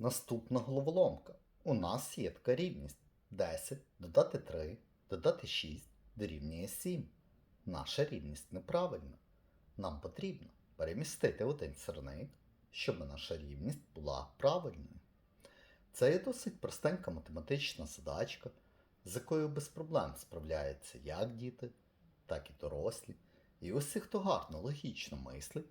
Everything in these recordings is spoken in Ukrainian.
Наступна головоломка. У нас є така рівність. 10 додати 3, додати 6 дорівнює 7. Наша рівність неправильна. Нам потрібно перемістити один сирник, щоб наша рівність була правильною. Це є досить простенька математична задачка, з якою без проблем справляються як діти, так і дорослі. І усі, хто гарно логічно мислить,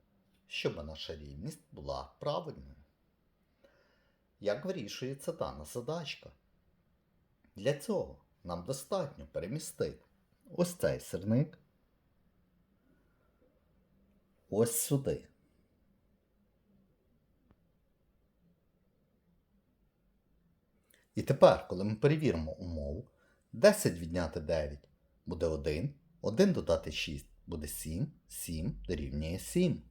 щоб наша рівність була правильною. Як вирішується дана задачка? Для цього нам достатньо перемістити ось цей сирник ось сюди. І тепер, коли ми перевіримо умову, 10 відняти 9 буде 1, 1 додати 6 буде 7, 7 дорівнює 7.